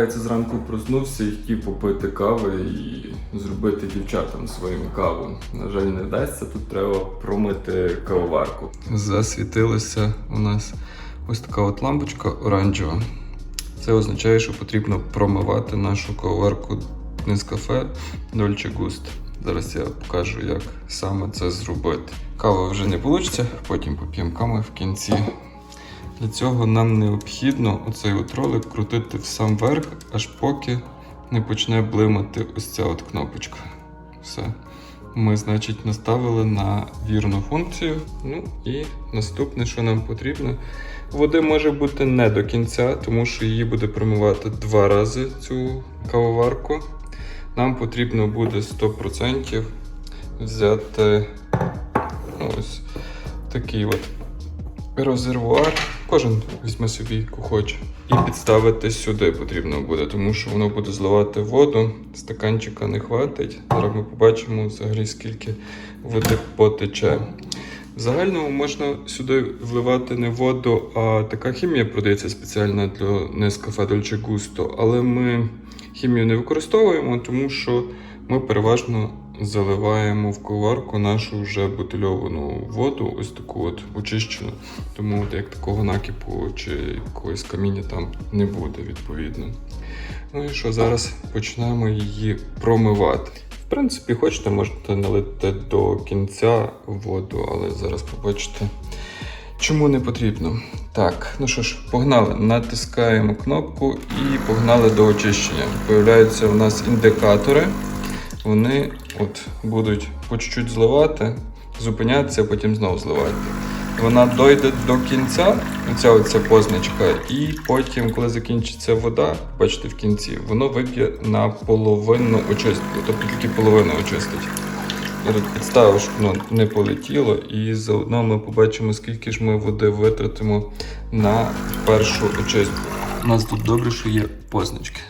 виявляється, зранку проснувся і хотів попити кави і зробити дівчатам своїм каву. На жаль, не вдасться, тут треба промити кавоварку. Засвітилася у нас ось така от лампочка оранжева. Це означає, що потрібно промивати нашу кавоварку Нескафе Dolce Gusto. Зараз я покажу, як саме це зробити. Кава вже не вийде, потім поп'ємо кави в кінці. Для цього нам необхідно оцей от ролик крутити в сам верх, аж поки не почне блимати ось ця от кнопочка. Все. Ми, значить, наставили на вірну функцію. Ну і наступне, що нам потрібно. Води може бути не до кінця, тому що її буде промивати два рази цю кавоварку. Нам потрібно буде 100% взяти ну, ось такий от резервуар. Кожен візьме собі, яку хоче. І підставити сюди потрібно буде, тому що воно буде зливати воду. Стаканчика не хватить. Зараз ми побачимо взагалі скільки води потече. В загальному можна сюди вливати не воду, а така хімія продається спеціальна для Nescafe Dolce Gusto. Але ми хімію не використовуємо, тому що ми переважно заливаємо в коварку нашу вже бутильовану воду, ось таку от очищену. Тому от як такого накипу чи якогось каміння там не буде відповідно. Ну і що зараз починаємо її промивати. В принципі, хочете, можете налити до кінця воду, але зараз побачите, чому не потрібно. Так, ну що ж, погнали. Натискаємо кнопку і погнали до очищення. Появляються у нас індикатори. Вони от будуть по чуть-чуть зливати, зупинятися, потім знову зливати. Вона дойде до кінця, оця оця позначка, і потім, коли закінчиться вода, бачите в кінці, воно виб'є на половину очистку, тобто тільки половину очистить. Я підставив, щоб воно не полетіло, і заодно ми побачимо, скільки ж ми води витратимо на першу очистку. У нас тут добре, що є позначки.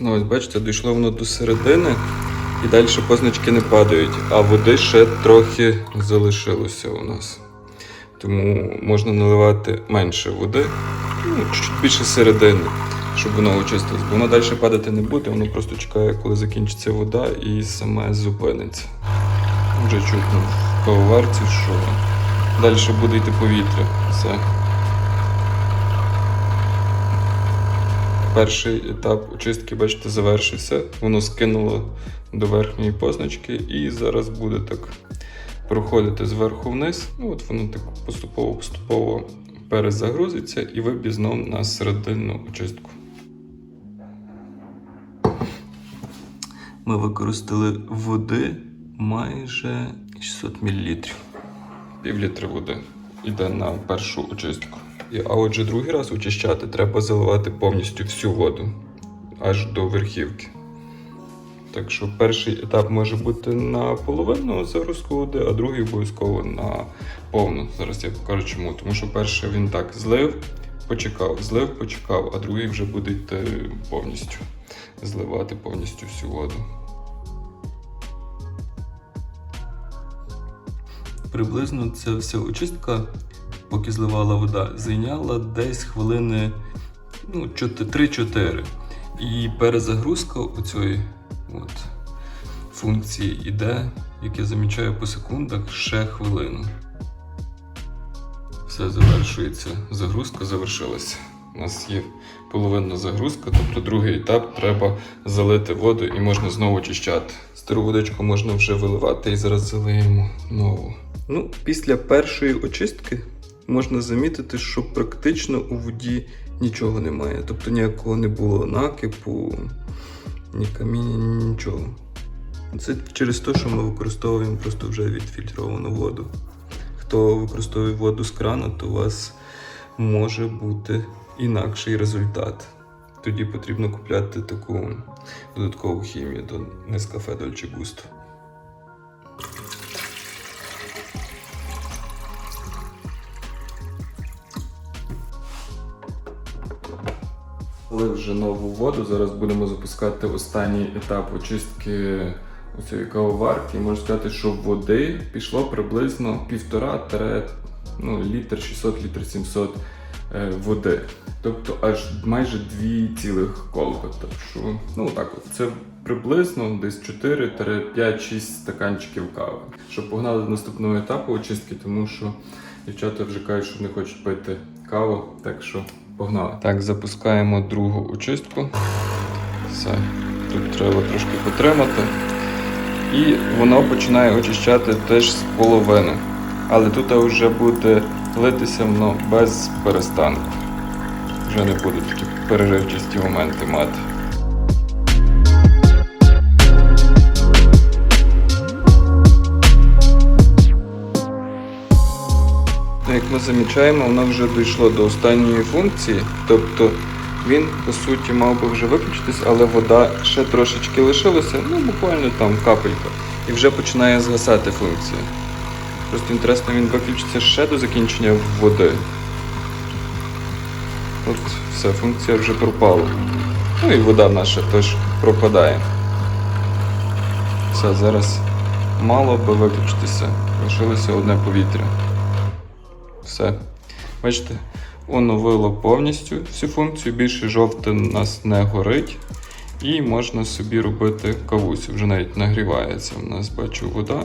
Ну, ось бачите, дійшло воно до середини, і далі позначки не падають, а води ще трохи залишилося у нас. Тому можна наливати менше води, ну, чуть більше середини, щоб воно очистилось. Бо воно далі падати не буде, воно просто чекає, коли закінчиться вода і саме зупиниться. Вже чутно в кавоварці, що далі буде йти повітря. Все. Перший етап очистки, бачите, завершився. Воно скинуло до верхньої позначки, і зараз буде так проходити зверху вниз. Ну, от воно так поступово-поступово перезагрузиться і виб'є знов на серединну очистку. Ми використали води майже 600 мл. Пів літра води йде на першу очистку. А отже, другий раз очищати треба заливати повністю всю воду аж до верхівки. Так що перший етап може бути на половину загрузку води, а другий обов'язково на повну. Зараз я покажу чому. Тому що перший він так злив, почекав, злив, почекав, а другий вже буде йти повністю. Зливати повністю всю воду. Приблизно ця вся очистка поки зливала вода, зайняла десь хвилини ну, 3-4. І перезагрузка у цієї функції іде, як я замічаю по секундах, ще хвилину. Все завершується. Загрузка завершилася. У нас є половинна загрузка, тобто другий етап треба залити воду і можна знову очищати. Стару водичку можна вже виливати і зараз залиємо нову. Ну, після першої очистки можна замітити, що практично у воді нічого немає. Тобто ніякого не було накипу, ні каміння, нічого. Це через те, що ми використовуємо просто вже відфільтровану воду. Хто використовує воду з крана, то у вас може бути інакший результат. Тоді потрібно купляти таку додаткову хімію до Nescafe Dolce Gusto. Залив вже нову воду. Зараз будемо запускати останній етап очистки цієї кавоварки. Можу сказати, що води пішло приблизно півтора тире, ну, літр 600, літр 700 е, води. Тобто аж майже дві цілих колби. Так що, ну так, от, це приблизно десь 4-5-6 стаканчиків кави. Щоб погнали до наступного етапу очистки, тому що дівчата вже кажуть, що не хочуть пити каву, так що погнали. Так, запускаємо другу очистку. Все, тут треба трошки потримати. І воно починає очищати теж з половини. Але тут вже буде литися воно без перестанку. Вже не буде такі переривчасті моменти мати. Як ми замічаємо, воно вже дійшло до останньої функції, тобто він по суті мав би вже виключитись, але вода ще трошечки лишилася, ну буквально там капелька, і вже починає згасати функція. Просто інтересно, він виключиться ще до закінчення води. От все, функція вже пропала. Ну і вода наша теж пропадає. Все, зараз мало би виключитися. Лишилося одне повітря. Все. Бачите, оновило повністю всю функцію. Більше жовте у нас не горить. І можна собі робити кавусю. Вже навіть нагрівається. У нас бачу вода.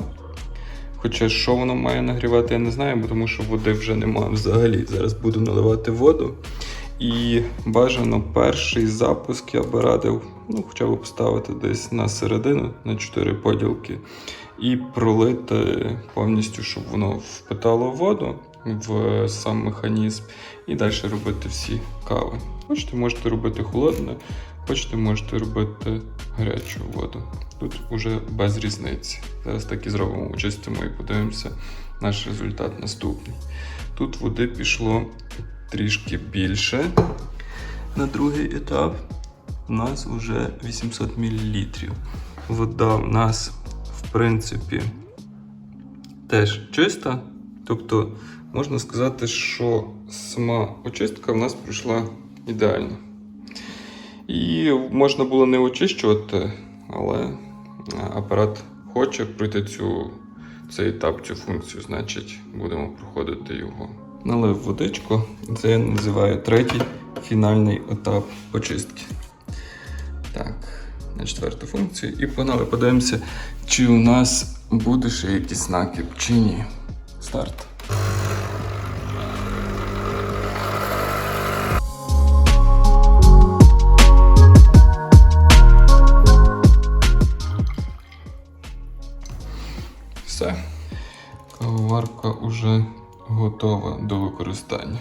Хоча що воно має нагрівати, я не знаю, бо тому що води вже немає взагалі. Зараз буду наливати воду. І бажано перший запуск я би радив, ну, хоча б поставити десь на середину, на 4 поділки, і пролити повністю, щоб воно впитало воду в сам механізм, і далі робити всі кави. Хочете, можете робити холодне, хочете, можете робити гарячу воду. Тут уже без різниці. Зараз так і зробимо, очистимо і подивимося наш результат наступний. Тут води пішло трішки більше. На другий етап у нас вже 800 мл. Вода в нас, в принципі, теж чиста. Тобто, можна сказати, що сама очистка в нас пройшла ідеально. І можна було не очищувати, але апарат хоче пройти цю, цей етап, цю функцію, значить будемо проходити його. Налив водичку, це я називаю третій фінальний етап очистки. Так, на четверту функцію. І погнали, подивимося, чи у нас буде ще якийсь накіп, чи ні. Старт. Все. Кавоварка вже готова до використання.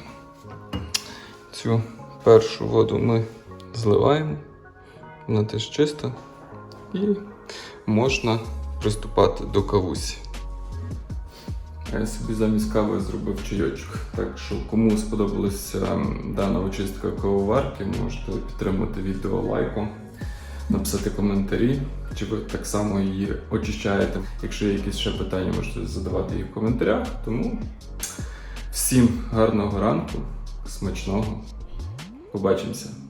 Цю першу воду ми зливаємо, вона теж чиста, і можна приступати до кавусі. Я собі замість кави зробив чайочок. Так що, кому сподобалася дана очистка кавоварки, можете підтримати відео лайком, написати коментарі, чи ви так само її очищаєте. Якщо є якісь ще питання, можете задавати їх в коментарях. Тому всім гарного ранку, смачного. Побачимося!